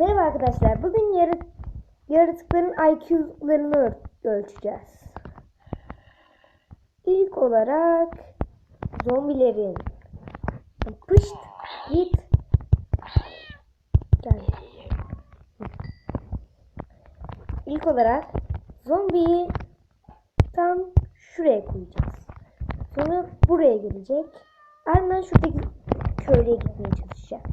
Merhaba arkadaşlar. Bugün yaratıkların IQ'larını öl- ölçeceğiz. İlk olarak zombilerin. Pışt, git. Gel. İlk olarak zombiyi tam şuraya koyacağız. Sonra buraya gelecek. Ardından şuradaki köylüye gitmeye çalışacak.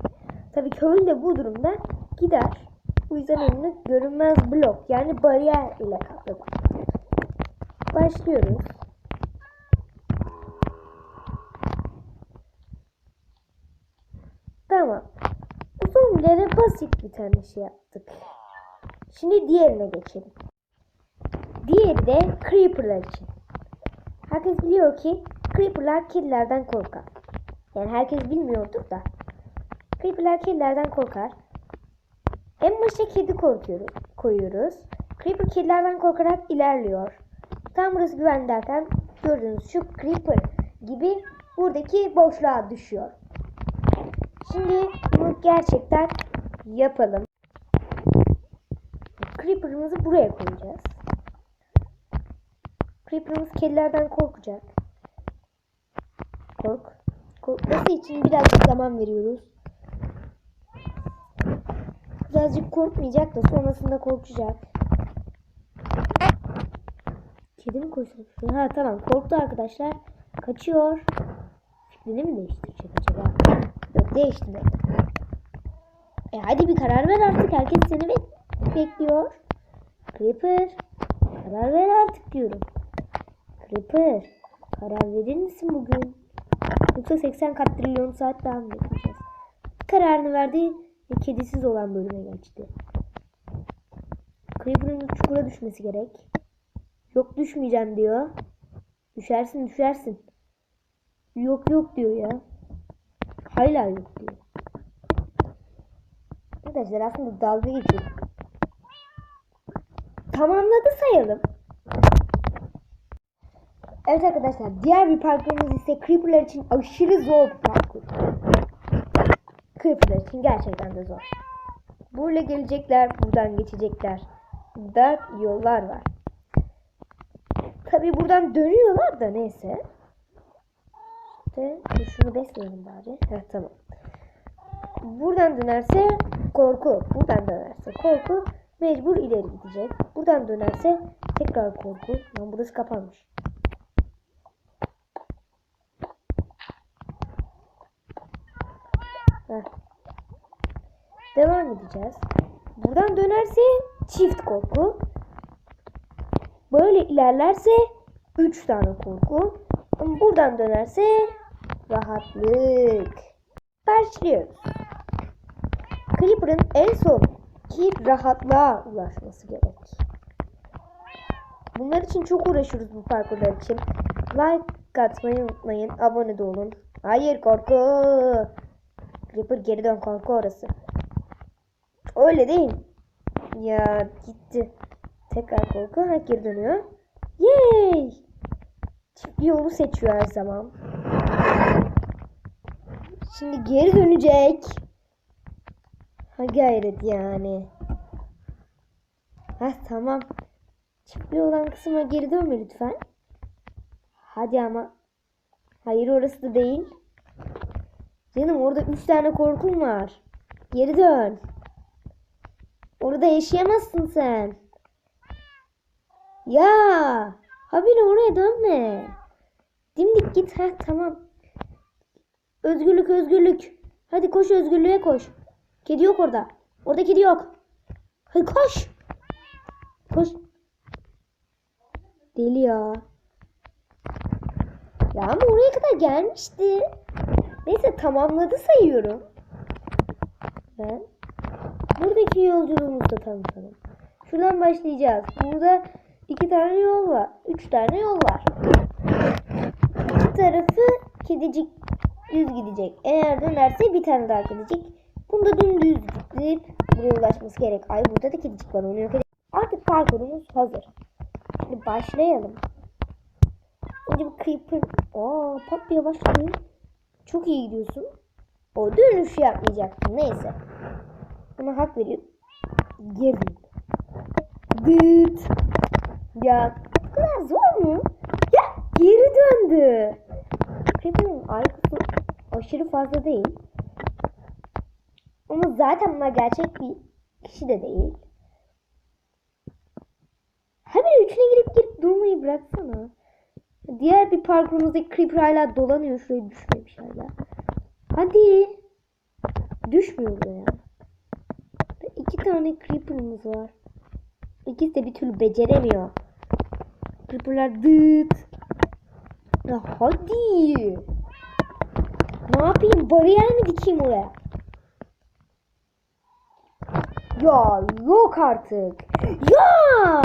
Tabii köylü de bu durumda gider. Bu yüzden önünü görünmez blok yani bariyer ile kapladı. Başlıyoruz. Tamam. Zombilere basit bir tane şey yaptık. Şimdi diğerine geçelim. Diğeri de Creeper'lar için. Herkes biliyor ki Creeper'lar kedilerden korkar. Yani herkes bilmiyordur da. Creeper'lar kedilerden korkar. En başta kedi korkuyoruz, koyuyoruz. Creeper kedilerden korkarak ilerliyor. Tam burası güvenli derken gördüğünüz şu Creeper gibi buradaki boşluğa düşüyor. Şimdi bunu gerçekten yapalım. Creeper'ımızı buraya koyacağız. Creeper'ımız kedilerden korkacak. Kork. Korkması için birazcık zaman veriyoruz. Birazcık korkmayacak da sonrasında korkacak. Kedi mi koysak? Ha tamam korktu arkadaşlar. Kaçıyor. Fikrini mi değiştirecek acaba? Yok değiştirmedi. E hadi bir karar ver artık. Herkes seni bek- bekliyor. Creeper. Karar ver artık diyorum. Creeper. Karar verir misin bugün? Yoksa 80 katrilyon saat daha mı bekleyeceğiz? Kararını verdi ve kedisiz olan bölüme geçti. Creeper'ın çukura düşmesi gerek. Yok düşmeyeceğim diyor. Düşersin düşersin. Yok yok diyor ya. Hala yok diyor. Arkadaşlar aslında dalga geçiyor. Tamamladı sayalım. Evet arkadaşlar diğer bir parkurumuz ise Creeper'lar için aşırı zor bir parkur. Creeper'lar için gerçekten de zor. Buraya gelecekler, buradan geçecekler. Da yollar var. Tabi buradan dönüyorlar da neyse. İşte şunu besleyelim bari. Heh, tamam. Buradan dönerse korku. Buradan dönerse korku. Mecbur ileri gidecek. Buradan dönerse tekrar korku. Lan burası kapanmış. Devam edeceğiz. Buradan dönerse çift korku. Böyle ilerlerse 3 tane korku. Buradan dönerse rahatlık. Başlıyoruz. Creeper'ın en son ki rahatlığa ulaşması gerek. Bunlar için çok uğraşıyoruz bu parkurlar için. Like atmayı unutmayın. Abone de olun. Hayır korku. Creeper geri dön korku orası. Öyle değil. Ya gitti. Tekrar korku. Ha geri dönüyor. Yay! Çift yolu seçiyor her zaman. Şimdi geri dönecek. Ha gayret yani. Ha tamam. Çiftli olan kısma geri dönme lütfen. Hadi ama. Hayır orası da değil. Canım orada üç tane korkum var. Geri dön. Orada yaşayamazsın sen. Ya. Habire oraya dönme. Dimdik git. Ha tamam. Özgürlük özgürlük. Hadi koş özgürlüğe koş. Kedi yok orada. Orada kedi yok. Hadi koş. Koş. Deli ya. Ya ama oraya kadar gelmişti. Neyse tamamladı sayıyorum. Ben buradaki yolculuğumuzu da tanıtalım. Şuradan başlayacağız. Burada iki tane yol var. Üç tane yol var. İki tarafı kedicik düz gidecek. Eğer dönerse bir tane daha kedicik. Bunda dümdüz gidip buraya ulaşması gerek. Ay burada da kedicik var. Onu yok edelim. Artık parkurumuz hazır. Şimdi başlayalım. Önce bir creeper. Aa patlaya başladı. Çok iyi gidiyorsun. O dönüş yapmayacaktın. Neyse. Buna hak veriyorum. Gezin. Dıt. Ya bu kadar zor mu? Ya geri döndü. Creeper'ın IQ'su aşırı fazla değil. Ama zaten bunlar gerçek bir kişi de değil. Hemen üçüne girip girip durmayı bıraksana. Diğer bir parkurumuzdaki Creeper hala dolanıyor. Şuraya düşmemiş hala. Hadi. Düşmüyor buraya. İki tane Creeper'ımız var. İkisi de bir türlü beceremiyor. Creeper'lar dıt. Ya hadi. Ne yapayım? Bariyer mi dikeyim oraya? Ya yok artık. Ya!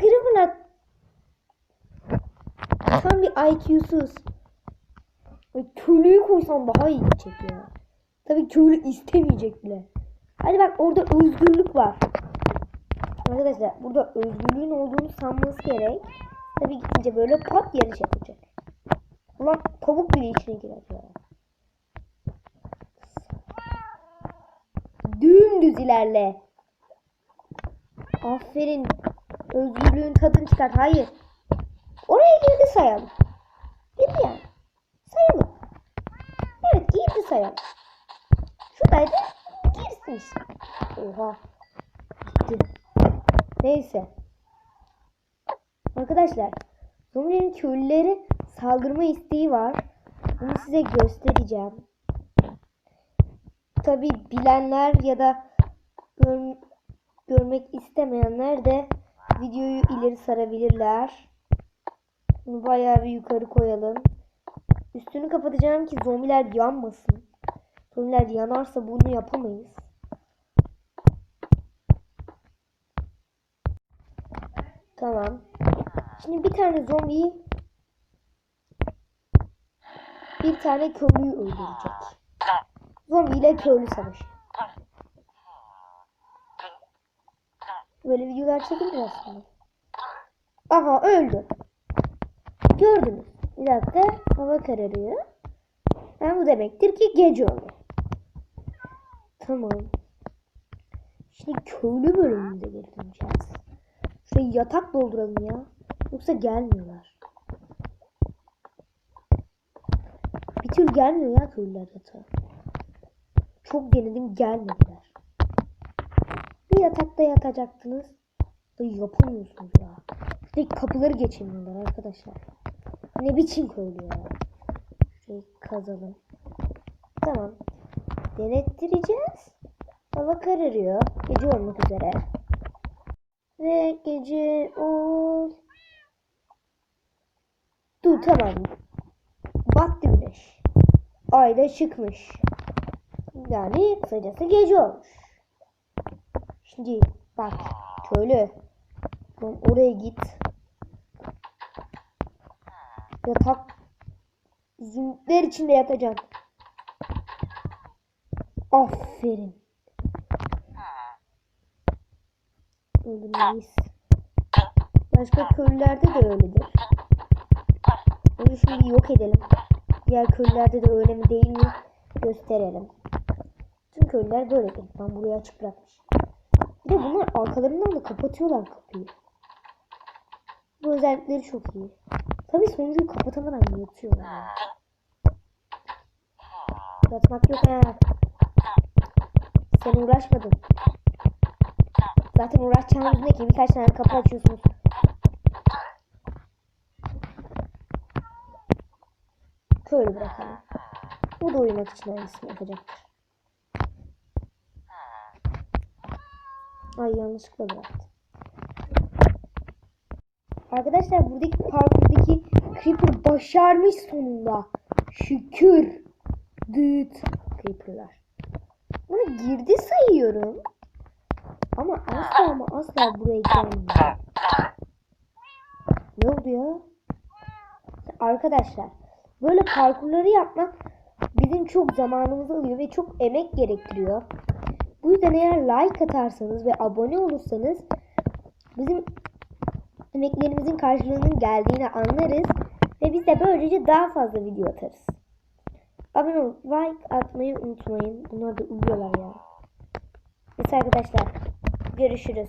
Creeper'lar tam bir IQ'suz. Köylüyü koysam daha iyi gidecek ya. Tabii köylü istemeyecek bile. Hadi bak orada özgürlük var. Arkadaşlar burada özgürlüğün olduğunu sanması gerek. Tabii gidince böyle pat yarış yapacak. Ulan tavuk bile içine girer ya. Dümdüz ilerle. Aferin. Özgürlüğün tadını çıkart. Hayır. Oraya girdi sayalım. Girdi yani. Sayalım. Evet girdi sayalım. Şuradaydı. Girsin işte. Oha. Gitti. Neyse. Arkadaşlar. Zombilerin köylüleri saldırma isteği var. Bunu size göstereceğim. Tabi bilenler ya da gör- görmek istemeyenler de videoyu ileri sarabilirler. Bunu bayağı bir yukarı koyalım. Üstünü kapatacağım ki zombiler yanmasın. Zombiler yanarsa bunu yapamayız. Tamam. Şimdi bir tane zombiyi bir tane köylüyü öldürecek. Zombi ile köylü savaşı. Böyle videolar çekilir aslında. Aha öldü. Gördünüz. Bir dakika hava kararıyor. Yani bu demektir ki gece oldu. Tamam. Şimdi köylü bölümümüze geri döneceğiz. Şuraya yatak dolduralım ya. Yoksa gelmiyorlar. Bir türlü gelmiyor ya köylüler yatağa. Çok denedim gelmediler. Bir yatakta yatacaktınız. Da yapamıyorsunuz ya. Şuradaki kapıları geçemiyorlar arkadaşlar. Ne biçim köylü ya. Şurayı kazalım. Tamam. Denettireceğiz. Hava kararıyor. Gece olmak üzere. Ve gece ol. Dur tamam. Battı güneş. Ay da çıkmış. Yani kısacası gece olmuş. Şimdi bak köylü. Oraya git. Yatak zümrütler içinde yatacaksın. Aferin. Öldürmeliyiz. Başka köylülerde de öyledir. Onu şimdi yok edelim. Diğer köylülerde de öyle mi değil mi gösterelim. Tüm köylüler böyledir. Ben burayı açık bırakmış. Bir de bunlar arkalarından da kapatıyorlar kapıyı. Özellikleri çok iyi. Tabii sonuncuyu kapatamadan yatıyorlar. ya. Yatmak yok ha. Sen uğraşmadın. Zaten uğraşacağınız ne ki? Birkaç tane kapı açıyorsunuz. Köylü bırakalım. Bu da uyumak için aynısını yapacaktır. Ay yanlışlıkla bıraktım. Arkadaşlar buradaki parkurdaki Creeper başarmış sonunda. Şükür. Düt. Creeper'lar. Bunu girdi sayıyorum. Ama asla ama asla buraya gelmiyor. Ne oldu ya? Arkadaşlar böyle parkurları yapmak bizim çok zamanımızı alıyor ve çok emek gerektiriyor. Bu yüzden eğer like atarsanız ve abone olursanız bizim emeklerimizin karşılığının geldiğini anlarız ve biz de böylece daha fazla video atarız. Abone olup like atmayı unutmayın. Bunlar da uyuyorlar ya. Neyse arkadaşlar Görüşürüz.